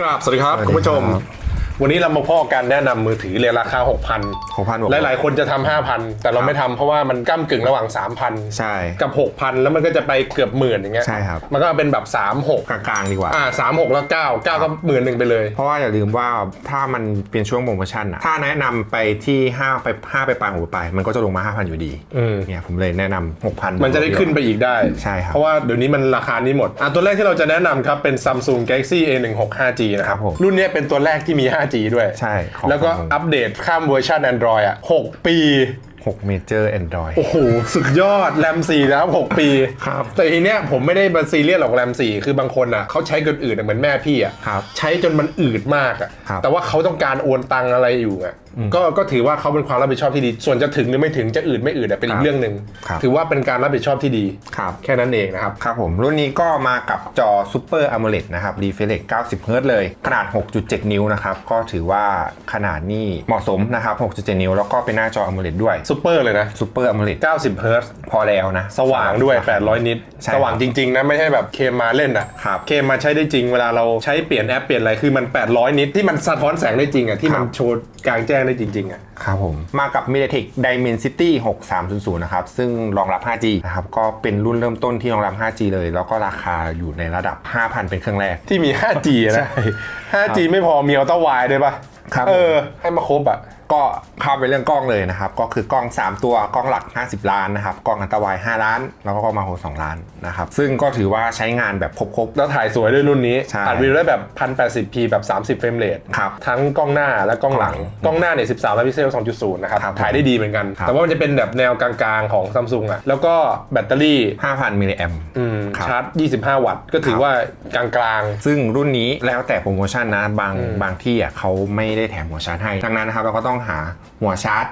กราบสวัสดีครับสวัสดีคุณผู้ชมครับ วันนี้เรามาพ่อกันแนะนำมือถือเรียนราคา 6,000 6,000บอกหลาย ๆ คนจะทำ5,000 แต่เราไม่ทำเพราะว่ามันก้ากึ่งระหว่าง 3,000 ใช่ กับ 6,000 แล้วมันก็จะไปเกือบหมื่นอย่างเงี้ยใช่ครับ มันก็เป็นแบบ 3 6 กลางๆดีกว่า อ่า3 6แล้ว9 9ก็หมื่นหนึ่งไปเลย เพราะว่าอย่าลืมว่าถ้ามันเป็นช่วงโปรโมชั่นอะถ้าแนะนำไปที่5ไป5ไปปลายหัวไป มันก็จะลงมา 5,000 อยู่ดีอืม เนี่ยผมเลยแนะนำ6,000 มันจะได้ขึ้นไปอีกได้ ใช่ครับเพราะว่าเดี๋ยวนี้มันราคานี้หมด อะตัวแรกที่เราจะแนะนำครับเป็น Samsung Galaxy A16 5G นะคครัรับบผม รุ่นเนี้ยเป็นตัวแรกที่มี 5G ด้วย ใช่ของแล้วก็ของอัปเดตข้ามเวอร์ชัน Android อะ 6 ปี6 Major Android โอ้โห สุดยอด แรม4นะครับ 6 ปี ครับ แต่ทีเนี้ยผมไม่ได้มาซีเรียสหรอกแรม 4 คือบางคนอะเขาใช้เกินอื่นอะเหมือนแม่พี่อะ ครับใช้จนมันอืดมากอะ ครับ แต่ว่าเขาต้องการโอนตังอะไรอยู่อะ ก็ก็ถือว่าเขาเป็นความรับผิดชอบที่ดี ส่วนจะถึงหรือไม่ถึงจะอืดไม่อืดอะเป็นอีครักบเรื่องหนึ่งครับถือว่าเป็นการรับผิดชอบที่ดีครับแค่นั้นเองนะครับครับผมรุ่นนี้ก็มากับจอ Super AMOLED นะครับ Refresh 90 Hz เลย ขนาด 6.7 นิ้วนะครับก็ถือว่าขนาดนี้เหมาะสมนะครับ 6.7 นิ้ว แล้วก็เป็นหน้าจอ AMOLED ด้วยซุปเปอร์เลยนะ Super AMOLED 90เฮิร์ตซ์พอแล้วนะ สว่างด้วย 800 นิตใช่สว่างจริง ๆ นะ ไม่ใช่แบบเคมมาเล่นอะครับเคมมาใช้ได้จริงเวลาเราใช้เปลี่ยนแอปเปลี่ยนอะไรคือมัน 800 นิตที่มันสะท้อนแสงได้จริงอะที่มันครับโชว์กลางแจ้งได้จริงๆอะ ครับผม มากับ MediaTek Dimensity 6300 นะครับ ซึ่งรองรับ 5G นะครับ ก็เป็นรุ่นเริ่มต้นที่รองรับ 5G เลย แล้วก็ราคาอยู่ในระดับ 5,000 เป็นเครื่องแรก ที่มี 5G อะนะ 5G ไม่พอมีอัลต้าไวด้วยปะครับ เออ ให้มาครบอะ ก็เข้าไปเรื่องกล้องเลยนะครับ ก็คือกล้อง 3 ตัวกล้องหลัก 50 ล้านนะครับกล้องอัลตร้าไวด์5ล้าน แล้วก็กล้องมาโห2ล้านนะครับซึ่งก็ถือว่าใช้งานแบบครบแล้วถ่ายสวยด้วยรุ่นนี้ใช่อัดวิดีโอได้แบบ 1080p แบบ 30 เฟรมเรทครับทั้งกล้องหน้าและกล้องหลัง กล้องหน้าเนี่ย 13ล้านพิกเซล 2.0 นะครับครับถ่ายได้ดีเหมือนกันครับแต่ว่ามันจะเป็นแบบแนวกลางๆของซัมซุงอะแล้วก็แบตเตอรี่ๆ5,000 มิลลิแอมอืมครับชาร์จ 25 วัตต์ก็ถือครับว่ากลางซึ่งรุ่นนี้แล้วแต่โปรโมชั่นนะบางบางที่อะเขาไม่ได้แถมหัวชาร์จให้ดังนั้นนะครับเราก็ต้องหาหัวชาร์จ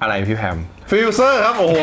อะไรพี่แพม ฟิวเซอร์ครับ โอ้โห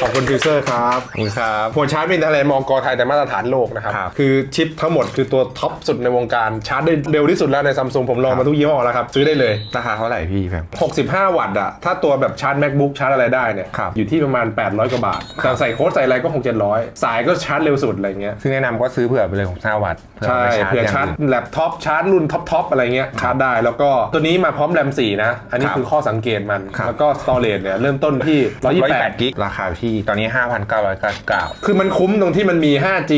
ขอบคุณฟิวเซอร์ครับ ขอบคุณครับ หัวชาร์จเป็นอะไรมอกอไทยแต่มาตรฐานโลกนะครับ ครับคือชิปทั้งหมดคือตัวท็อปสุดในวงการ ชาร์จได้เร็วที่สุดแล้วในซัมซุงผมลองครัมาบ ทุกยี่ห้อแล้วครับ ซื้อได้เลย ราคาเท่าไหร่พี่แพม65 วัตต์อะถ้าตัวแบบชาร์จ macbook ชาร์จอะไรได้เนี่ย ครับ อยู่ที่ประมาณ 800 กว่าบาทแต่ใส่โค้ดใส่อะไรก็6 700 สายก็ชาร์จเร็วสุดอะไรเงี้ย ซึ่งแนะนำก็ซื้อเผื่อไปเลย65วัตต์ใช่าไปเผื่อชาร์จแล็ปท็อปชาร์จรุ่นท็อปทอปอะไรเงี้ยชาร์จได้แล้วก็ตัวนี้มาพร้อมแรม4นะ อันนี้ครับคือข้อสังเกตมันครับแล้วก็สตอเรจเนี่ยเริ่มต้นที่ 128 กิกราคาอยู่ที่ตอนนี้ 5,999 คือมันคุ้มตรงที่มันมี 5G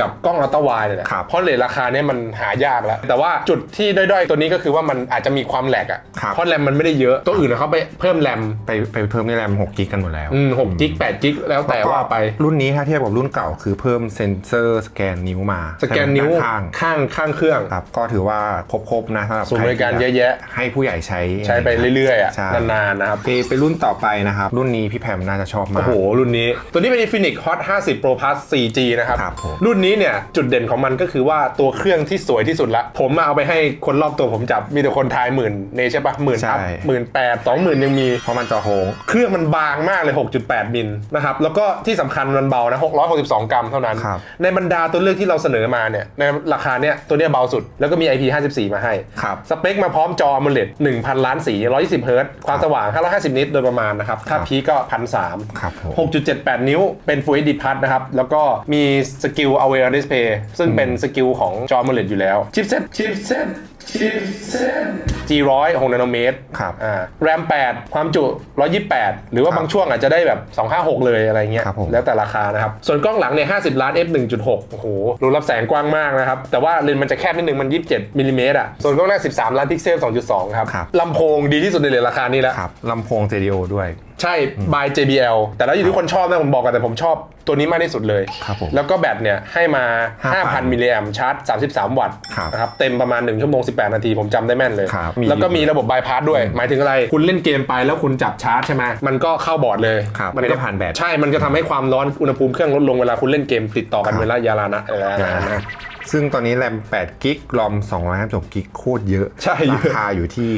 กับกล้องอัลตร้าไวด์เนี่ยแหละครับเพราะเลทราคาเนี่ยมันหายากแล้ว แต่ว่าจุดที่ด้อยๆ ตัวนี้ก็คือว่ามันอาจจะมีความแหลกอะครับเพราะแรมมันไม่ได้เยอะตัวอื่นนะเขาไปเพิ่มแรมไปไปเพิ่มในแรม6กิกกันหมดแล้วอืม6จิก8จิกแล้วแต่ว่าไปรุ่นนี้ถ้าเทียบกับรุ่นเก่าคือเพิ่มเซ็นเซอร์สแกนนิ้วมา สแกนนิ้วข้างข้างข้างเครื่องๆครับก็ถือว่าครบๆนะสำหรับศูนย์บริการใคเยอะแยะให้ผู้ใหญ่ใช้ใช้ไปเรื่อยๆอะใช่นานๆนะครับไปไปรุ่นต่อไปนะครับ รุ่นนี้พี่แพมน่าจะชอบมาโอ้ก โห รุ่นนี้ ตัวนี้เป็น Infinix Hot 50 Pro Plus 4G นะครับ ครับผม รุ่นนี้เนี่ย จุดเด่นของมันก็คือว่าตัวเครื่องที่สวยที่สุดละ ผมมาเอาไปให้คนรอบตัวผมจับ มีแต่คนทายหมื่นเนใช่ปะหมื่นอัพหมื่นแปดสองหมื่นยังมี เพราะมันจอโค้ง เครื่องมันบางมากเลย 6.8 มิลนะครับ แล้วก็ที่สำคัญมันเบานะ 662 กรัมเท่านั้น ครับ ในบรรดาตัวเลือกที่เราเสนอมาเนี่ย ในราคาเนี่ยตัวเนี้ยเบาสุด แล้วก็มี IP54 มาให้ ครับ สเปคมาพร้อมจอ AMOLED 1,000 ล้านสี 120 เฮิรตซ์ความสว่าง550 นิตโดยประมาณนะครับ ถ้าครับพีคก็1,300ครับผม6.78นิ้วเป็น Full HD Plus นะครับ แล้วก็มีสกิล Aware Display ซึ่งเป็นสกิลของจอ AMOLED อยู่แล้ว ชิปเซ็ตชิปเซ็ตชิปเซ็ต G100 6นาโนเมตรครับอ่า RAM 8ความจุ 128 หรือว่าครับบางช่วงอาจจะได้แบบ 256 เลยอะไรเงี้ย ครับผม แล้วแต่ราคานะครับ ส่วนกล้องหลังเนี่ย 50 ล้าน f 1.6 โอ้โห รูรับแสงกว้างมากนะครับ แต่ว่าเลนส์มันจะแคบนิดนึง มัน 27มิลลิเมตรอะ ส่วนกล้องหน้า 13 ล้านพิกเซล 2.2 ครับ ครับ ลำโพงดีที่สุดในเลนราคานี้แล้ว ครับลำโพงสเตอริโอด้วย ใช่ by JBL แต่แล้วอยู่ที่คนชอบนะผมบอกกันแต่ผมชอบตัวนี้มากที่สุดเลยครับผมแล้วก็แบตเนี่ยให้มา 5,000 5,000มิลลิแอมชาร์จ 33 วัตต์ครับนะครับเต็มประมาณ 1 ชั่วโมง 18 นาที ผมจำได้แม่นเลย ครับแล้วก็มีระบบบายพาสด้วย หมายถึงอะไร คุณเล่นเกมไปแล้วคุณจับชาร์จใช่ไหมมันก็เข้าบอร์ดเลยครับมัไม่ก็ได้ผ่านแบต ใช่มันก็ทำให้ความร้อนอุณหภูมิเครื่องลดลงเวลาคุณเล่นเกมติดต่อกันครับเวลายาลานะเออนะ ซึ่งตอนนี้แรม8กิกรอม256กิกโคตรเยอะ ใช่เยราอะ คาอยู่ที่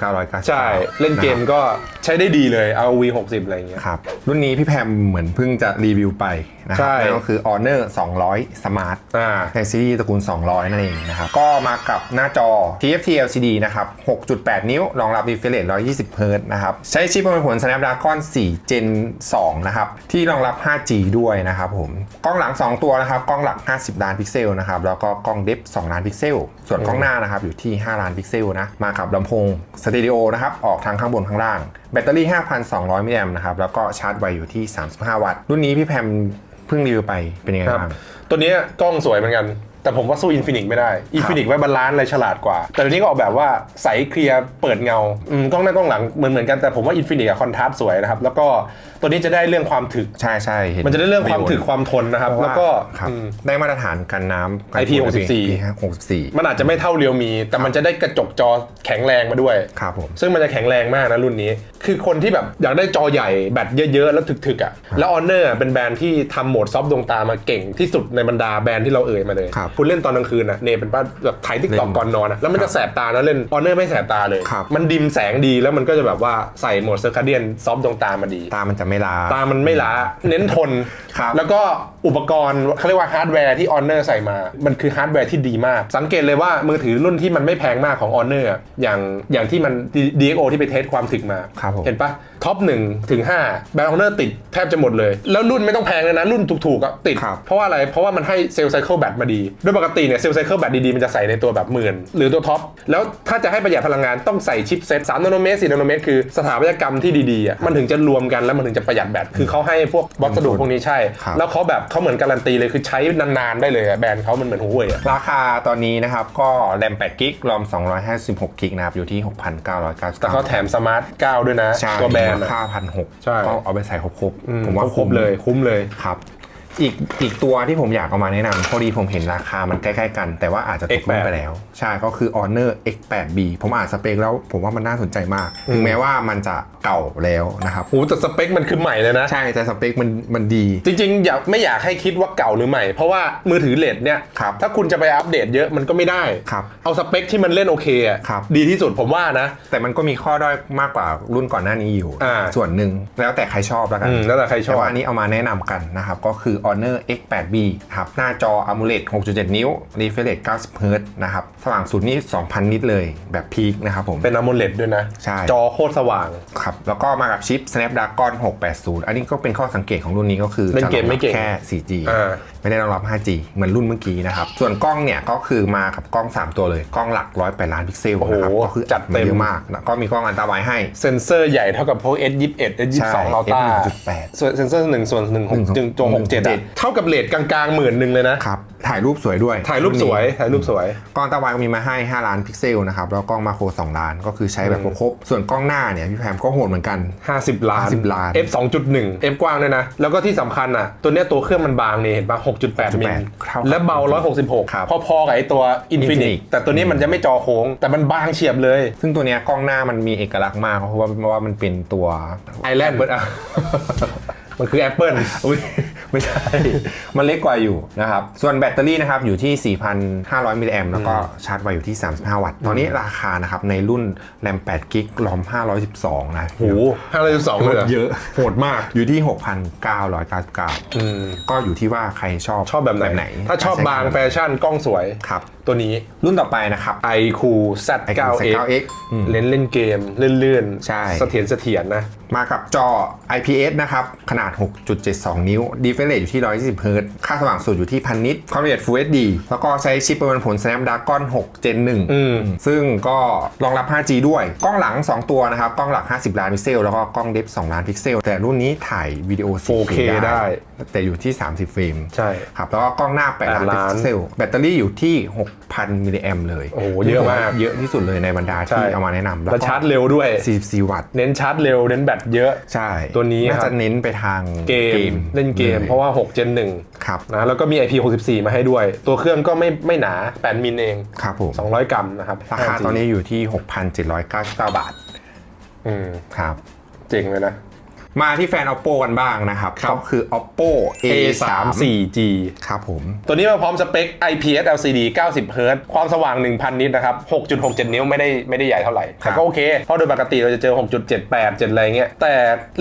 6,999ใช่ เล่นเกมก็ใช้ได้ดีเลย ROV 60 อะไรอย่างเงี้ย ครับ รุ่นนี้พี่แพมเหมือนเพิ่งจะรีวิวไปนะคใช่รันั่นก็คือ Honor 200 Smart อ่า ในซีรีส์ตระกูล 200 นั่นเองนะครับ ก็มากับหน้าจอ TFT LCD นะครับ 6.8 นิ้ว รองรับ refresh rate 120 Hz นะครับ ใช้ชิปประมวลผล Snapdragon 4 Gen 2 นะครับ ที่รองรับ 5G ด้วยนะครับผม กล้องหลัง 2 ตัวนะครับ กล้องหลัก 50 ล้านพิกเซลนะครับ แล้วแล้วก็กล้องเดฟ2ล้านพิกเซล ส่วนกล้องหน้านะครับอยู่ที่ 5 ล้านพิกเซลนะ มากับลำโพงสเตอริโอนะครับออกทางข้างบนข้างล่าง แบตเตอรี่ 5,200มิลลิแอมป์นะครับแล้วก็ชาร์จไวอยู่ที่ 35 วัตต์ รุ่นนี้พี่แพมเพิ่งรีวิวไปเป็นยังไงครับบ้าง ตัวเนี้ยกล้องสวยเหมือนกัน แต่ผมว่าสู้อินฟินิกไม่ได้อินฟินิกไว้บาลานซ์อะไรฉลาดกว่า แต่ตัวนี้ก็ออกแบบว่าใสเคลียร์เปิดเงาอืมกล้องหน้ากล้องหลังเหมือนเหมือนกันแต่ผมว่าอินฟินิกกับคอนทราสต์สวยนะครับ แล้วก็ตัวนี้จะได้เรื่องความถึก ใช่ใช่เห็นมันจะได้เรื่องความถึกความทนนะครับเพราะแล้วว่าก็ครับอืม ได้มาตรฐานกันน้ำกัน IP ฝุ่น64 64มันอาจจะไม่เท่าเรียวมี แต่มันจะได้กระจกจอแข็งแรงมาด้วย ครับผม ซึ่งมันจะแข็งแรงมากนะรุ่นนี้ คือคนที่แบบอยากได้จอใหญ่แบตเยอะๆ แล้วถึกๆอะ แล้ว Honor อะเป็นแบรนด์ที่ทำโหมดซอฟต์ดวงตามาเก่งที่สุดในบรรดาแบรนด์ที่เราเอ่ยมาเลย ครับคุณเล่นตอนกลางคืนอะเนเป็นป้าแบบถ่ายติ๊กต็อกเล่นก่อนนอนอะแล้วมันจะแสบตานะเล่น Honor ไม่แสบตาเลย ครับมันดิมแสงดีแล้วมันก็จะแบบว่าใส่โหมดเซอร์คาเดียนซอฟต์ดวงตามาดี ตามันจะไม่ล้าตามันไม่ล้าเน้นทน ครับแล้วก็อุปกรณ์เขาเรียกว่าฮาร์ดแวร์ที่ Honor ใส่มา มันคือฮาร์ดแวร์ที่ดีมาก สังเกตเลยว่ามือถือรุ่นที่มันไม่แพงมากของ Honor อะอย่างอย่างที่มัน DxO ที่ไปเทสความถึกมา ครับผม เห็นปะ ท็อป1ถึง5แบรนด์ Honor ติดแทบจะหมดเลย แล้วรุ่นไม่ต้องแพงเลยนะ รุ่นถูกๆอะติดครับเพราะว่าอะไร เพราะว่ามันให้เซลล์ไซเคิลแบตมาดี โดยปกติเนี่ยเซลล์ไซเคิลแบตดีๆ มันจะใส่ในตัวแบบหมื่น หรือตัวท็อป แล้วถ้าจะให้ประหยัดพลังงานต้องใส่ชิปเซ็ต3นาโนเมตร4นาโนเมตรคือสถาปัตยกรรมที่ดีๆอะมันถึงจะรวมกันแล้วมันถึงจะประหยัดแบตคือเขาให้พวกวัสดุพวกนี้ใช่ครับแล้วเขาแบบเขาเหมือนการันตีเลยคือใช้นานๆได้เลยอะแบรนด์เขามันเหมือนหัวเว่ยอะราคาตอนนี้นะครับก็แรม8กิกรอม256กิกนะครับอยู่ที่6,999แต่เขาแถมสมาร์ท9ด้วยนะใช่ตัวแบรนด์ราอะคาพันหกใช่ ก็เอาไปใส่ครบอืๆผมว่าครบเลย คุ้มเลยครับ อีกอีกตัวที่ผมอยากเอามาแนะนำพอดีผมเห็นราคามันใกล้ๆกัน แต่ว่าอาจจะตกรุ่น X8 ไปแล้ว ใช่ก็คือ Honor X8B ผมอ่านสเปคแล้วผมว่ามันน่าสนใจมาก ถึงแม้ว่ามันจะเก่าแล้วนะครับโหแต่สเปคมันคือใหม่เลยนะ ใช่แต่สเปคมันมันดี จริงๆ อยากไม่อยากให้คิดว่าเก่าหรือใหม่ เพราะว่ามือถือเลดเนี่ย ครับถ้าคุณจะไปอัปเดตเยอะมันก็ไม่ได้ ครับเอาสเปคที่มันเล่นโอเคอะครับ ดีที่สุดผมว่านะ แต่มันก็มีข้อด้อยมากกว่ารุ่นก่อนหน้านี้อยู่ อ่าส่วนหนึ่งแล้วแต่ใครชอบแล้วกันอืมแล้วแต่ใครชอบแต่ว่าอันนี้เอามาแนะนำกันนะครับก็คือ Honor X8B ครับหน้าจอ AMOLED 6.7 นิ้ว Refresh Rate 90 h z นะครับสว่างสุดนี่ 2,000 นิตเลยแบบพีคนะครับผม เป็น AMOLED ด้วยนะ ใช่ จอโคตรสว่าง ครับ แล้วก็มากับชิป Snapdragon 680 อันนี้ก็เป็นข้อสังเกตของรุ่นนี้ก็คือเล่นเกมไม่เก่งแค่ 4G ไม่ได้รองรับ 5G เหมือนรุ่นเมื่อกี้นะครับ ส่วนกล้องเนี่ยก็คือมากับกล้อง 3 ตัวเลย กล้องหลัก 108 ล้านพิกเซลนะครับโอ้โหก็คือจัดเต็มมาก แล้วก็มีกล้องอันตราไวให้ เซนเซอร์ใหญ่เท่ากับพวก S21 S22 ใช่ Ultra 1.8ส่วนเซนเซอร์1ส่วน1 6 1.8 1.6 1.7เท่ากับเลทกลางๆหมื่นหนึ่งเลยนะครับถ่ายรูปสวยด้วย ถ่ายรูปสวย ถ่ายรูปสวยกล้องตะวันมีมาให้ 5 ล้านพิกเซลนะครับแล้วกล้องมาโคร2ล้านก็คือใช้แบบครบส่วนกล้องหน้าเนี่ยพี่แพมก็โหดเหมือนกัน 50 ล้าน50ล้าน f 2.1 f กว้างด้วยนะ แล้วก็ที่สำคัญอะตัวเนี้ยตัวเครื่องมันบางนี่เห็นป่ะ6.8มิลและเบา 166 พอๆกับไอตัว Infinix แต่ตัวนี้มันจะไม่จอโค้ง แต่มันบางเฉียบเลย ซึ่งตัวเนี้ยกล้องหน้ามันมีเอกลักษณ์มากเพราะว่ามันเป็นตัวไอแลนด์มันคือแอปเปิล ไม่ใช่ มันเล็กกว่าอยู่นะครับ ส่วนแบตเตอรี่นะครับอยู่ที่ 4,500 มิลลิแอมแล้วก็ชาร์จไวอยู่ที่ 35 วัตต์ ตอนนี้ราคานะครับในรุ่นแรม8กิกรอม 512 นะโห512เลยเหรอเยอะโหดมากอยู่ที่ 6,999อืมก็อยู่ที่ว่าใครชอบชอบแบบไหน ถ้าชอบบางแฟชั่นกล้องสวยครับตัวนี้รุ่นต่อไปนะครับ iQ Z9X Z9X อืมเล่นเล่นเกมเลื่อนๆใช่เสถียรเสถียรนะ มากับจอ IPS นะครับ ขนาด 6.72 นิ้ว refresh rate อยู่ที่ 120 Hz ค่าสว่างสุดอยู่ที่1000นิตความละเอียด Full HD แล้วก็ใช้ชิปประมวลผล Snapdragon 6 Gen อืม1ซึ่งก็รองรับ 5G ด้วย กล้องหลัง 2 ตัวนะครับ กล้องหลัก 50 ล้านพิกเซล แล้วก็กล้องเดฟ2ล้านพิกเซล แต่รุ่นนี้ถ่ายวิดีโอ 4K ได้ แต่อยู่ที่ 30เฟรมใช่ครับแล้วก็กล้องหน้า8ล้าน8ล้าน พิกเซลแบตเตอรี่อยู่ที่ 6,000มิลลิแอมเลยโอ้โหเยอะมาก เยอะที่สุดเลยในบรรดาที่เอามาแนะนำแล้วชาร์จเร็วด้วย 44วัตต์เน้นชาร์จเร็ว เน้นแบตเยอะ ใช่ตัวนี้น่าครัจะบเน้นไปทางเกมเล่นเกมลยเพราะว่า 6 Gen 1ครับนะแล้วก็มี IP64 มาให้ด้วย ตัวเครื่องก็ไม่ไม่หนา 8 มิลเอง ครับผม200 กรัมนะครับราคา 5G ตอนนี้อยู่ที่ 6,799 บาทอืมครับ เจ๋งเลยนะ มาที่แฟน oppo กันบ้างนะครับครับ ก็คือ oppo a3 A34G ครับผม ตัวนี้มาพร้อมสเปค IPS LCD 90 Hz ความสว่าง 1,000 นิตนะครับ 6.67 นิ้วไม่ได้ไม่ได้ใหญ่เท่าไหร่ครับแต่ก็โอเค เพราะโดยปกติเราจะเจอ 6.78 7อะไรเงี้ย แต่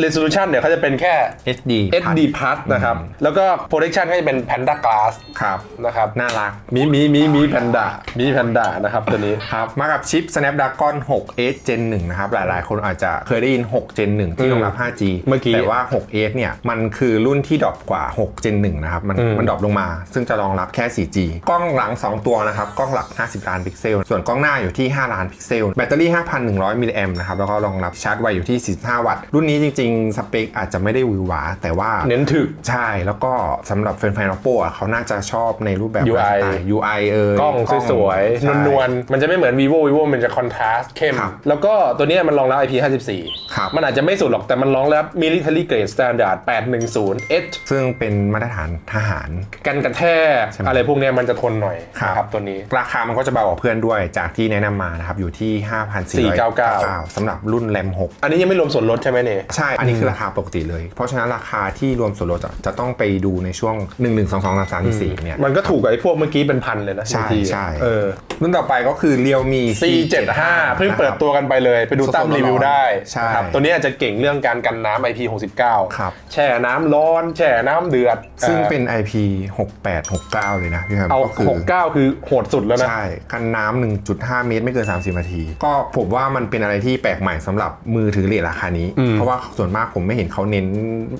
resolution เนี่ยเขาจะเป็นแค่ HD SD plus นะครับ แล้วก็ protection ก็จะเป็น Panda Glass ครับ นะครับ น่ารัก มีมีมีมีแพนด้ามีแพนด้านะครับตัวนี้ ครับ มากับชิป Snapdragon 6 Edge Gen 1 นะครับ หลายๆ คนอาจจะเคยได้ยิน 6 Gen 1 ที่รองรับ 5G เมื่อกี้แต่ว่า 6S เนี่ยมันคือรุ่นที่ดรอปกว่า 6 Gen 1นะครับ มันอืม มันดรอปลงมา ซึ่งจะรองรับแค่ 4G กล้องหลัง 2 ตัวนะครับ กล้องหลัก 50 ล้านพิกเซล ส่วนกล้องหน้าอยู่ที่ 5 ล้านพิกเซล แบตเตอรี่ 5,100 มิลลิแอมนะครับ แล้วก็รองรับชาร์จไวอยู่ที่ 45 วัตต์ รุ่นนี้จริง ๆ สเปคอาจจะไม่ได้หวือหวาแต่ว่า เน้นถึก ใช่ แล้วก็สำหรับแฟนๆ Oppo อะเขาน่าจะชอบในรูปแบบ UI ไลฟ์สไตล์ UI เอ่ยกล้องสวยใช่ ๆ นวลๆ มันจะไม่เหมือน vivo vivo มันจะคอนทราสต์เข้ม ครับแล้วก็ตัวเนี้ยมันรองรับ IP ครับ54มันอาจจะไม่สุดหรอกแต่มันรองรับ military grade standard 810 H ซึ่งเป็นมาตรฐานทหาร กันกระแทกใช่ไหม อะไรพวกเนี้ยมันจะทนหน่อยครับนะครับตัวนี้ ราคามันก็จะเบากว่าเพื่อนด้วยจากที่แนะนำมานะครับ อยู่ที่ 5,499 สำหรับรุ่นแรม6 อันนี้ยังไม่รวมส่วนลดใช่ไหมเนี่ย ใช่ อันนี้คือราคาปกติเลย เพราะฉะนั้นราคาที่รวมส่วนลดอะจะต้องไปดูในช่วง 1 1 2 2 3 3 4เนี่ย มันก็ถูกกว่าไอ้พวกเมื่อกี้เป็นพันเลยนะใช่บางทีใช่ เออ รุ่นต่อไปก็คือ Realme C75 เพิ่งเปิดตัวกันไปเลย ไปดูสดๆตั้มรีวิวได้ใช่ครับตัวนี้อาจจะเก่งเรื่องการกันน้ำ IP69 ครับแช่น้ำร้อน แช่น้ำเดือดซึ่งอ่อเป็น IP 6869 เลยนะพี่ครับเอาก็คือ69 คือโหดสุดแล้วนะ ใช่กันน้ำ1.5 เมตรไม่เกิน 30 นาที ก็ผมว่ามันเป็นอะไรที่แปลกใหม่สำหรับมือถือเรทราคานี้เพราะว่าส่วนมากผมไม่เห็นเขาเน้น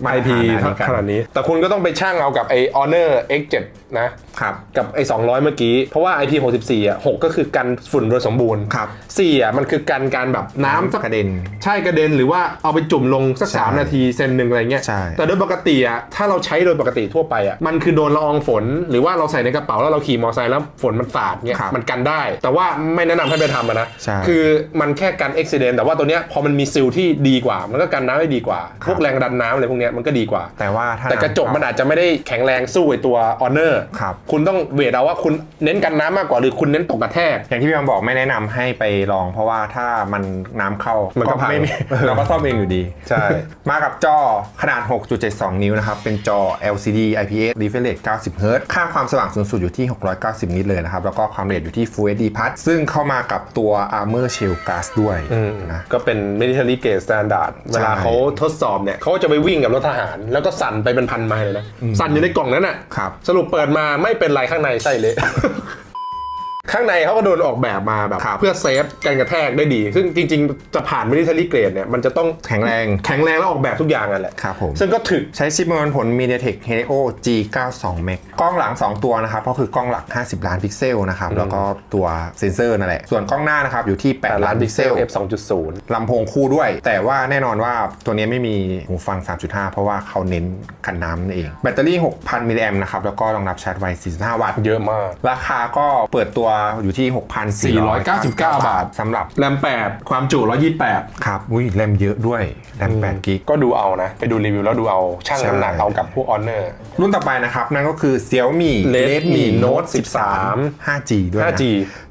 มาตร IP ฐานอันนี้กันขนาดนี้ แต่คุณก็ต้องไปช่างเอากับไอ้ Honor X7 นะ ครับ กับไอ้200 เมื่อกี้ เพราะว่า IP 64อะ6ก็คือกันฝุ่นโดยสมบูรณ์ครับ 4อะมันคือกันการแบบน้ำสักกระเด็น ใช่กระเด็นหรือว่าเอาไปจุ่มลงสักใช่สามนาทีเซนหนึ่งอะไรเงี้ยใช่แต่โดยปกติอะถ้าเราใช้โดยปกติทั่วไปอะมันคือโดนละอองฝน หรือว่าเราใส่ในกระเป๋าแล้วเราขี่มอเตอร์ไซค์แล้วฝนมันสาดเนี่ยครับมันกันได้ แต่ว่าไม่แนะนำให้ไปทำอะนะใช่คือมันแค่กันอุบิเหตุแต่ว่าตัวเนี้ยพอมันมีซิลที่ดีกว่า มันก็กันน้ำได้ดีกว่า พวกแรงดันน้ำอะไรพวกเนี้ยมันก็ดีกว่า แต่ว่าถ้าแต่กระจกมันอาจจะไม่ได้แข็งแรงสู้ไอตัว Honor ครับคุณต้องเวทเอาว่าคุณเน้นกันน้ำมากกว่าหรือคุณเน้นตกกระแทกอย่างที่พี่บอมบอกไม่แนะนำให้ไปลอง เพราะว่าถ้ามันน้ำเข้ามันก็พังไม่มีเราก็ซ่อมเองอยู่ดี ใช่มากับจอขนาด 6.72 นิ้วนะครับ เป็นจอ LCD IPS refresh rate 90 Hz ค่าความสว่างสูงสุดอยู่ที่ 690 นิตเลยนะครับ แล้วก็ความละเอียดอยู่ที่ Full HD Plus ซึ่งเข้ามากับตัว Armor Shield Glass ด้วยนะ ก็เป็น military grade standard เวลาเขาทดสอบเนี่ยเขาก็จะไปวิ่งกับรถทหาร แล้วก็สั่นไปเป็นพันไมล์เลยนะ สั่นอยู่ในกล่องนั้นน่ะครับสรุปเปิดมาไม่เป็นไรข้างในไส้เละ ข้างในเขาก็โดนออกแบบมาแบบครับเพื่อเซฟการกระแทกได้ดี ซึ่งจริง ๆ จะผ่าน military grade เนี่ยมันจะต้องแข็งแรงแข็งแรงแล้วออกแบบทุกอย่างนั่นแหละครับผมซึ่งก็ถึกใช้ชิปมวลผล MediaTek Helio G92 Max กล้องหลัง 2 ตัวนะครับก็คือกล้องหลัก 50 ล้านพิกเซลนะครับแล้วก็ตัวเซนเซอร์นั่นแหละส่วนกล้องหน้านะครับอยู่ที่ 8 ล้านพิกเซล f 2.0ลำโพงคู่ด้วย แต่ว่าแน่นอนว่าตัวนี้ไม่มีหูฟัง 3.5 เพราะว่าเขาเน้นกันน้ำนั่นเองแบตเตอรี่ 6,000มิลลิแอมนะครับแล้วก็รองรับชาร์จไว45 วัตต์เยอะมาก ราคาก็เปิดตัวอยู่ที่ 6,499 บาทสำหรับแรม 8 ความจุ 128 ครับอุ้ยแรมเยอะด้วยแรม8กิก ก็ดูเอานะ ไปดูรีวิวแล้วดูเอาช่างใช่น้ำหนักเอากับพวก Honor รุ่นต่อไปนะครับ นั่นก็คือ Xiaomi Redmi Note 13 5G ด้วยนะ 5G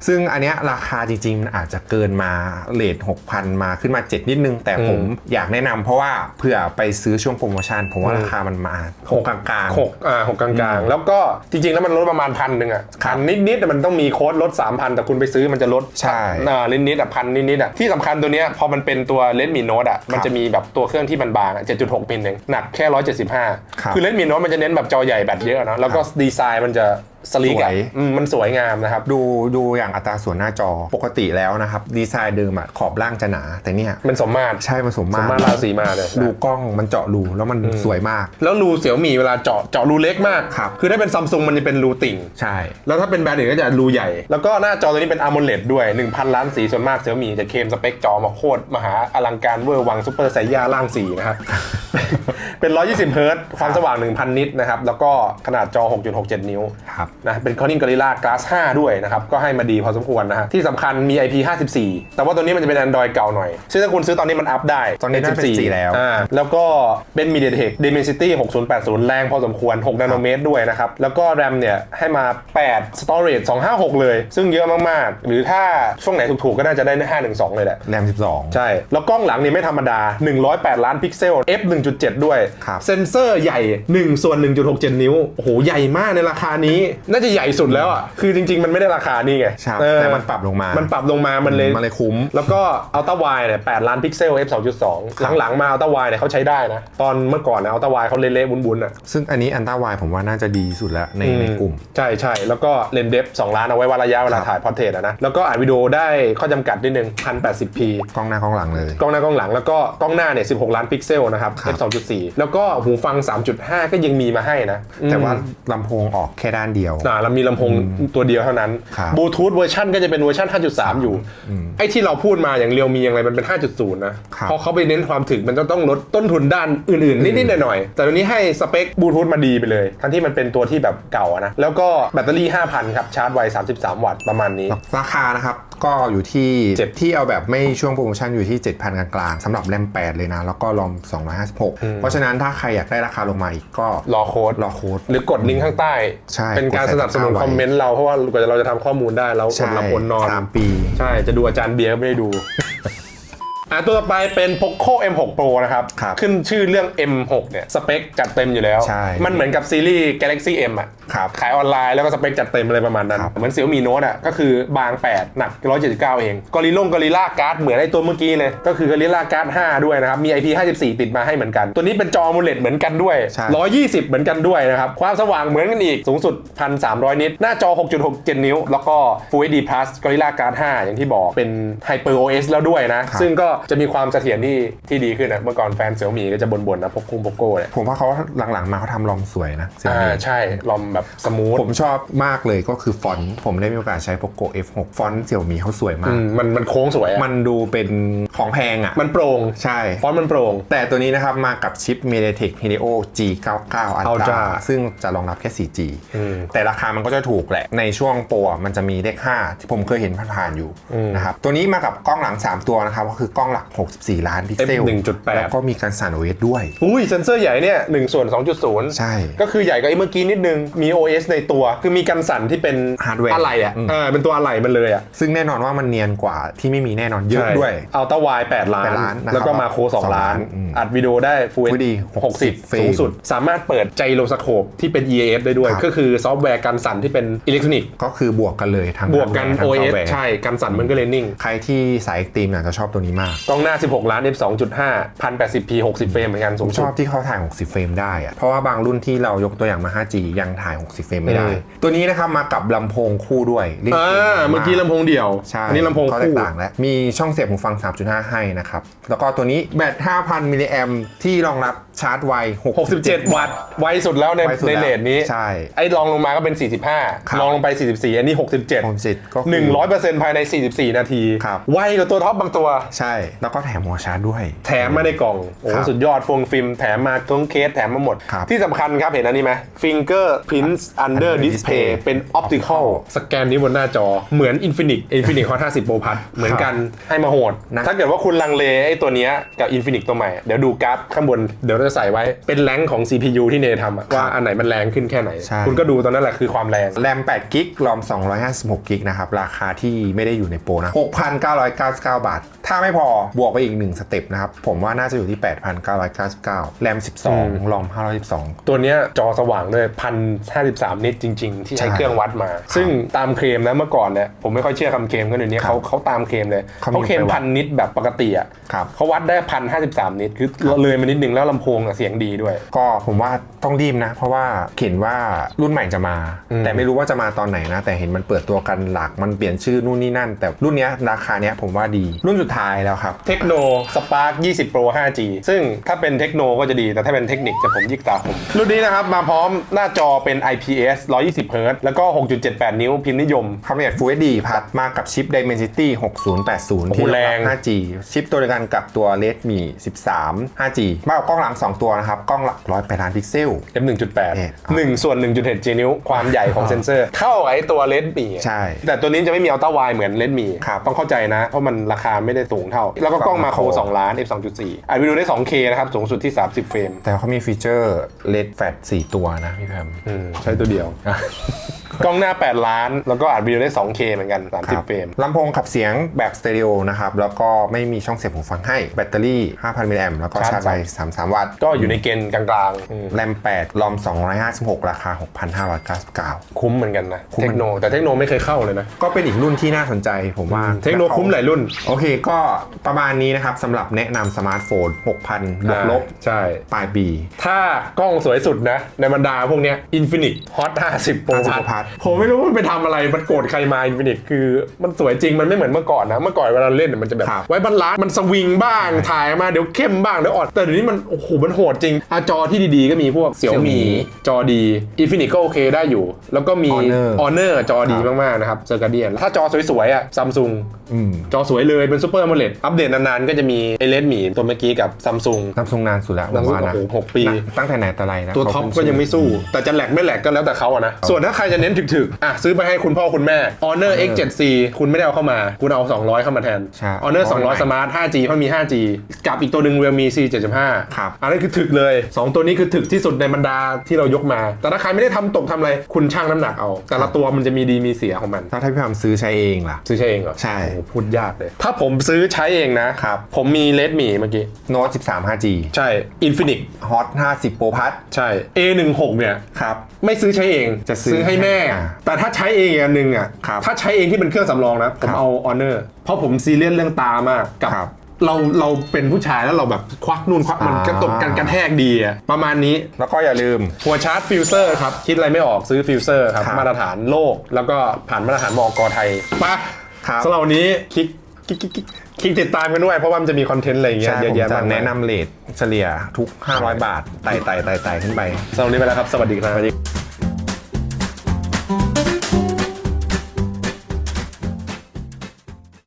ซึ่งอันเนี้ยราคาจริงๆมันอาจจะเกินมาเลท6,000 มาขึ้นมา 7 นิดนึง แต่ผมอยากแนะนำเพราะว่าเผื่อไปซื้อช่วงโปรโมชั่นผมว่าราคามันมาหกกลางๆหกอ่าหกกลางๆ แล้วก็จริงๆ แล้วมันลดประมาณพันหนึ่งอะครัพับนนิดๆแต่มันต้องมีโค้ดลด3,000 แต่คุณไปซื้อมันจะลดใช่อ่านิดๆอะพันนิดๆอะที่สำคัญตัวเนี้ยพอมันเป็นตัว Redmi Note อะมันจะมีแบบตัวเครื่องที่มันบางอะ7.6มิลเองหนักแค่ 175ครับคือ Redmi Note มันจะเน้นแบบจอใหญ่แบตเยอะเนอะแล้วก็ดีไซน์มันจะสลีกสอะวยอืมมันสวยงามนะครับ ดูดูอย่างอัตราส่วนหน้าจอปกติแล้วนะครับ ดีไซน์เดิมอะขอบล่างจะหนา แต่เนี่ยมันสมมาตรใช่ผสมสมามกมาตรราศีมาเลยดูกล้องมันเจาะรูแล้วมันสวยมาก แล้วรูเสี่ยวมีเวลาเจาะเจาะรูเล็กมากครับ คือถ้าเป็นซัมซุงมันจะเป็นรูติ่ง ใช่ แล้วถ้าเป็นแบรนด์อื่นก็จะรูใหญ่ แล้วก็หน้าจอตัวนี้เป็น AMOLED ด้วย 1,000 ล้านสีส่วนมากเสี่ยมีจะเคลมสเปคจอมาโคตรมหาอลังการเวอร์วังซูเปอร์ไซย่าล่างสีนะครับ เป็น 120เฮิร์ตซ์ความสว่าง 1,000 นิตนะครับ แล้วก็ขนาดจอ 6.67 นิ้ว ครับนะเป็น Corning Gorilla Glass 5ด้วยนะครับก็ให้มาดีพอสมควรนะฮะที่สำคัญมี IP 54 แต่ว่าตัวนี้มันจะเป็น Android เก่าหน่อย ซึ่งถ้าคุณซื้อตอนนี้มันอัพได้ตอนนี้น่าเป็น14แล้ว อ่าแล้วก็เป็น MediaTek Dimensity 6080 แรงพอสมควร 6 นาโนเมตรด้วยนะครับ แล้วก็ RAM เนี่ย ให้มา 8 Storage 256 เลย ซึ่งเยอะมาก ๆ หรือถ้าช่วงไหนถูก ๆ ก็น่าจะได้ 512 เลยแหละ แรม 12 ใช่ แล้วกล้องหลังนี่ไม่ธรรมดา 108 ล้านพิกเซล f 1.7 ด้วย ครับ เซนเซอร์ใหญ่1ส่วน1.67 นิ้ว โอ้โห ใหญ่มากในราคานี้น่าจะใหญ่สุดแล้วอะคือจริง ๆ มันไม่ได้ราคานี่ไงใช่เออแต่มันปรับลงมามันปรับลงมามันเลยมันเลยคุ้ม แล้วก็อัลต้าวายเนี่ย8ล้านพิกเซล f 2.2หลังๆมาอัลต้าวายเนี่ยเขาใช้ได้นะ ตอนเมื่อก่อนนะอัลต้าวายเขาเละๆบุนๆอะซึ่งอันนี้อันต้าวายผมว่าน่าจะดีสุดแล้วในในกลุ่ม ใช่ใช่แล้วก็เลนส์เดฟ2ล้านเอาไว้วัดระยะเวลาครับถ่ายพอร์เทรตอะนะแล้วก็อ่านวิดีโอได้ข้อจำกัดนิดนึง 1080p กล้องหน้ากล้องหลังเลย กล้องหน้ากล้องหลังแล้วก็กล้องหน้าเนี่ย 16 ล้านพิกเซลนะครับครับ f 2.4แล้วก็หูฟัง 3.5 ก็ยังมีมาให้นะแต่ว่าอืมลำโพงออกแค่ด้านเดียวอ่าเรามีลำโพงตัวเดียวเท่านั้นครับบลูทูธเวอร์ชันก็จะเป็นเวอร์ชัน5.3 อยู่ ไอ้ที่เราพูดมาอย่างเรียวมีอย่างไรมันเป็น 5.0 นะครับ เพราะเขาไปเน้นความถึกมันจะต้องลดต้นทุนด้านอื่นๆ นิดๆหน่อยๆแต่ตัวนี้ให้สเปคบลูทูธมาดีไปเลย ทั้งที่มันเป็นตัวที่แบบเก่าอะนะแล้วก็แบตเตอรี่ 5,000 ครับชาร์จไว 33 วัตต์ประมาณนี้ ราคานะครับก็อยู่ที่เจ็ด ที่เอาแบบไม่ช่วงโปรโมชั่นอยู่ที่ 7,000กลางๆสำหรับแรม8เลยนะ แล้วก็รอม256 เพราะฉะนั้นถ้าใครอยากได้ราคาลงมาอีกก็รอโค้ดรอโค้ด หรือกดลิงก์ข้างใต้ ใช่เป็นการกดใส่สนับสนุนตะกร้าไว้คอมเมนต์เราเพราะว่ากว่าเราจะทำข้อมูลได้เราอดใช่หลับอดนอน สามปี ใช่ จะดูอาจารย์เบียร์ก็ไม่ได้ดู อะตัวต่อไปเป็น Poco M6 Pro นะครับ ครับขึ้นชื่อเรื่อง M6 เนี่ยสเปคจัดเต็มอยู่แล้ว ใช่มันเหมือนกับซีรีส์ Galaxy M อะ ครับขายออนไลน์แล้วก็สเปคจัดเต็มอะไรประมาณนั้น ครับ เหมือน Xiaomi Note อะก็คือบาง 8 หนัก 179 เองกอริลงกอริล่าการ์ดเหมือนไอ้ตัวเมื่อกี้เลย ก็คือกอริล่าการ์ด5ด้วยนะครับ มี IP54 ติดมาให้เหมื on กัน ตัวนี้เป็นจอมูเลตเหมือนกันด้วย ใช่ 120 เหมือนกันด้วยนะครับ ความสว่างเหมือนกันอีกสูงสุด 1,300 นิต หน้าจอ 6.67 นิ้ว แล้วก็ Full HD Plus Gorilla Glass 5 อย่างที่บอกเป็น Hyper OS แล้วด้วยนะ ครับ ซึ่งก็จะมีความเสถียรที่ที่ดีขึ้นนะเมื่อก่อนแฟนเสี่ยมี่ก็จะบ่นๆนะพวกคุ้งพวกโก้เนี่ยผมว่าเขาหลังๆมาเขาทำลอมสวยนะอ่า Xiaomi ใช่ลอมแบบสมูทผมชอบมากเลยก็คือฟอนต์ผมได้มีโอกาสใช้ Poco F6 ฟอนต์เสี่ยวมีเขาสวยมาอืก มมันมันโค้งสวยอะมันดูเป็นของแพงอะมันโปร่งใช่ ฟอนต์มันโปร่ง แต่ตัวนี้นะครับ มากับชิป MediaTek Helio G99 Ultra Ultra ซึ่งจะรองรับแค่ 4G อืมแต่ราคามันก็จะถูกแหละ ในช่วงโปรอะมันจะมีเลข5ที่ผมเคยเห็นผ่านๆอยู่นะครับ ตัวนี้มากับกล้องหลัง 3 ตัวนะครับ ก็คือกล้องหลัก 64 ล้านพิกเซล F1.8 แล้วก็มีการสั่น OS ด้วย อุ้ยเซนเซอร์ใหญ่เนี่ย1ส่วน 2.0 ใช่ ก็คือใหญ่กว่าไอ้เมื่อกี้นิดนึง มี OS ในตัว คือมีกันสั่นที่เป็น Hardware อะไรอะอืมเออเป็นตัวอะไรมันเลยอะ ซึ่งแน่นอนว่ามันเนียนกว่าที่ไม่มีแน่นอนเยอะด้วยอัลต้าวาย8ล้าน8ล้านนะครับแล้วก็มาโค2ล้านสองล้านอืมอัดวิดีโอได้ Full Full HD 60เฟรมสูงสุด สามารถเปิดใจโลสโคปที่เป็น EAF ได้ด้วยครับก็คือซอฟต์แวร์กันสั่นที่เป็นอิเล็กทรอนิกส์ก็คือบวกกันเลยทั้งบวกกัน hardware ทั้ง OS software ใช่กันสั่นมันก็เลยนิ่ง ใครที่สายตีมเนี่ยจะชอบตัวนี้มากกล้องหน้า 16 ล้าน f 2.5 1080p 60 เฟรมเหมือนกันสูผงมชสุด อบที่เขาถ่าย 60 เฟรมได้อะเพราะว่าบางรุ่นที่เรายกตัวอย่างมา 5G ยังถ่าย 60 เฟรมไม่ได้ อืม ตัวนี้นะครับมากับลำโพงคู่ด้วยรียกอ่าสียงเมื่อกี้ลำโพงเดี่ยวใช่อันนี้ลำโพงก็แตคู่ กต่างแล้ว มีช่องเสียบหูฟัง 3.5 ให้นะครับ แล้วก็ตัวนี้แบต 5,000 มิลลิแอมที่รองรับชาร์จไว67 วัตต์ ไวสุดแล้วในไวสุดในแล้วเลทนี้ ใช่ไอ้ลองลงมาก็เป็น ครับ45 ลองลงไป 44 อันนี้ 67 67ก็คือ100%ภายใน 44 นาที ครับ ไวกว่าตัวท็อปบางตัว ใช่ แล้วก็แถมหัวชาร์จด้วย แถมมาในกล่อง โอ้โหครับสุดยอดฟงฟิล์มแถมมาตรงเคสแถมมาหมด ครับที่สำคัญครับเห็นอันนี้ไหม Finger Print Under Under Display Display เป็น Optical สแกนนี้บนหน้าจอเหมือน Infinix Infinix Hot 50 Pro Plus เหมือนกันให้มาโหด นะ ถ้าเกิดว่าคุณลังเลไอ้ตัวเนี้ยกับ Infinix ตัวใหม่ เดี๋ยวดูกราฟข้างบนเดี๋ยวเราจะใส่ไว้เป็นแรงค์ของ CPU ที่เนทำอะว่าอันไหนมันแรงขึ้นแค่ไหน ใช่ คุณก็ดูตอนนั้นแหละคือความแรง แรม8กิกรอม256กิกนะครับ ราคาที่ไม่ได้อยู่ในโปรนะ 6,999 บาท ถ้าไม่พอบวกไปอีก 1 สเต็ปนะครับ ผมว่าน่าจะอยู่ที่ 8,999 แรม 12รอม512 ตัวเนี้ยจอสว่างด้วยพันห้าสิบสามนิตจริง ๆ ที่ใช้ใช่เครื่องวัดมา ซึ่งตามเคลมนะเมื่อก่อนเนี่ยผมไม่ค่อยเชื่อคำเคลมก็เดี๋ยวนี้ครับเขาเขาตามเคลมเลยเขามีเขาเคลมไปวัด พันนิตแบบปกติอะครับ เขาวัดได้พันห้าสิบสามนิตคือเลยมานิดนึงแล้วลำโพงอะเสียงดีด้วย ก็ผมว่าต้องรีบนะ เพราะว่าเห็นว่ารุ่นใหม่จะมา อืม แต่ไม่รู้ว่าจะมาตอนไหนนะ แต่เห็นมันเปิดตัวกันหลักมันเปลี่ยนชื่อนู่นนี่นั่น แต่รุ่นเนี้ยราคาเนี้ยผมว่าดีรุ่นสุดท้ายแล้วครับ เทคโนสปาร์ก20 Pro 5G ซึ่งถ้าเป็นเทคโนก็จะดี แต่ถ้าเป็นเทคนิคจะผมยิกตาผมรุ่นนี้นะครับ มาพร้อมหน้าจอเป็น IPS 120 Hz แล้วก็ 6.78 นิ้วพิมพ์นิยม ความละเอียด Full HD พัดมากับชิป Dimensity 6080 ที่รองแรรังบ 5G ชิปตัวเดียวกันกับตัว Redmi 13 5G มากับกล้องหลัง2 ตัวนะครับ กล้องหลัก108ล้านพิกเซล f 1.8เนี่ย1ส่วน1.7 G นิ้ว ความใหญ่ของเซนเซอร์ เท่าไอ้ตัวเลนส์มีใช่ แต่ตัวนี้จะไม่มีอัลต้าไวเหมือนเลนส์มีครับต้องเข้าใจนะ เพราะมันราคาไม่ได้สูงเท่า แล้วก็กล้องมาโคกล้อง2ล้าน f 2.4อัดวิดีโอได้ 2K นะครับ สูงสุดที่ 30 เฟรม แต่เขามีฟีเจอร์ LED Flash 4ตัวนะพี่แพมอืมใช้ตัวเดียว กล้องหน้า 8 ล้าน แล้วก็อัดวิดีโอได้ 2K เหมือนกันครับ30 เฟรมลำโพงขับเสียงแบบสเตอริโอนะครับ แล้วก็ไม่มีช่องเสียบหูฟังให้ แบตเตอรี่ 5,000 มิลลิแอมแล้วก็ชาชาร์ร์จจไฟ33 วัตต์ ก็อยู่ในเกณฑ์กลางๆอืมแรม8รอม 256 ราคา 6,599 คุ้มเหมือนกันนะคุ้มเทคโน แต่เทคโนไม่เคยเข้าเลยนะ ก็เป็นอีกรุ่นที่น่าสนใจผมว่า เทคโนคุ้มหลายรุ่น โอเค ก็ประมาณนี้นะครับสำหรับแนะนำสมาร์ทโฟน 6,000 บวกลบ ใช่ ปลายปี ถ้า กล้องสวยสุดนะ ในบรรดาพวกเนี้ย Infinix Hot 50 Pro 50 Plus Plus ผมไม่รู้ว่ามันไปทำอะไรมันโกรธใครมา Infinix คือมันสวยจริงมันไม่เหมือนเมื่อก่อนนะเมื่อก่อนเวลาเล่นเนี่ยมันจะแบบครับไว้บรรลัดมันสวิงบ้างถ่ายมาเดี๋ยวเข้มบ้างเดี๋ยวอ่อนแต่เดี๋ยวนี้มันโอ้โหมันโหดจริงอาจอที่ดีๆก็มีพวกเสี่ยวมี Xiaomi จอดี Infinix ก็โอเคได้อยู่ แล้วก็มี Honor Honor จอดีครับมากๆนะครับ c i r c a d i a n ถ้าจอสวยๆอะ Samsung อืมจอสวยเลยเป็นซูเปอร์ AMOLED อัปเดตนานๆก็จะมีไอเลดหมีตัวเมื่อกี้กับ Samsung ซัมซุงนานสุดแล้วผม Samsung ว่านะโอ้โหหกปีนะตั้งแต่ไหนแต่ไรนะตัวเขาท็อปขึ้นก็ยังไม่สู้อืแต่จะแหลกไม่แหลกก็แล้วแต่เขาอะนะส่วนถ้าใครจะเน้นถึกๆอะซื้อไปให้คุณพ่อคุณแม่ Honor X7C คุณไม่ได้เอาเข้ามา คุณเอา 200 เข้ามาแทน ใช่ Honor เพราะมัน200 Smart 5G เพราะมี 5G กับอีกตัวหนึ่ง Realme C75 ครับ อันนั้นคือถึกเลย 2 ตัวนี้คือถึกที่สุดในบรรดาที่เรายกมา แต่ถ้าใครไม่ได้ทำตกทำอะไร คุณชั่งน้ำหนักเอา แต่ละตัวมันจะมีดีมีเสียของมัน ถ้าถ้าพี่พามซื้อใช้เองล่ะ ซื้อใช้เองเหรอใช่ โอ้โหพูดยากเลย ถ้าผมซื้อใช้เองนะครับ ผมมี Redmi เมื่อกี้ โน้ต13 5G ใช่ Infinix Hot 50 Pro Plus ใช่ A16 เนี่ย ครับ ไม่ซื้อใช้เองจะซื้อให้แม่อ่าแต่ถ้าใช้เองอีกอันหนึ่งอะครับถ้าใช้เองที่เป็นเครื่องสำรองนะ ผมครับเอา Honor เพราะผมซีเรียสเรื่องตามากกับครับเราเราเป็นผู้ชายแล้วเราแบบควักนู่นควักมันอ่า กระตกกันกระแทกดีอะประมาณนี้ แล้วก็อย่าลืม หัวชาร์จฟิวเซอร์ครับ คิดอะไรไม่ออกซื้อฟิวเซอร์ครับ ครับมาตรฐานโลก แล้วก็ผ่านมาตรฐานมอกไทยปะครับ สำหรับวันนี้คลิกคลิกคลิกคลิกคลิกติดตามกันด้วย เพราะว่ามันจะมีคอนเทนต์อะไรอย่างเงี้ยใช่เยผอะมแยะจะมากมายแนะนำเลทเฉลี่ยทุก 500 บาทไต่ไต่ไต่ไต่ขึ้นไป สำหรับวันนี้ไปแล้วครับ สวัสดีครับสวัสดี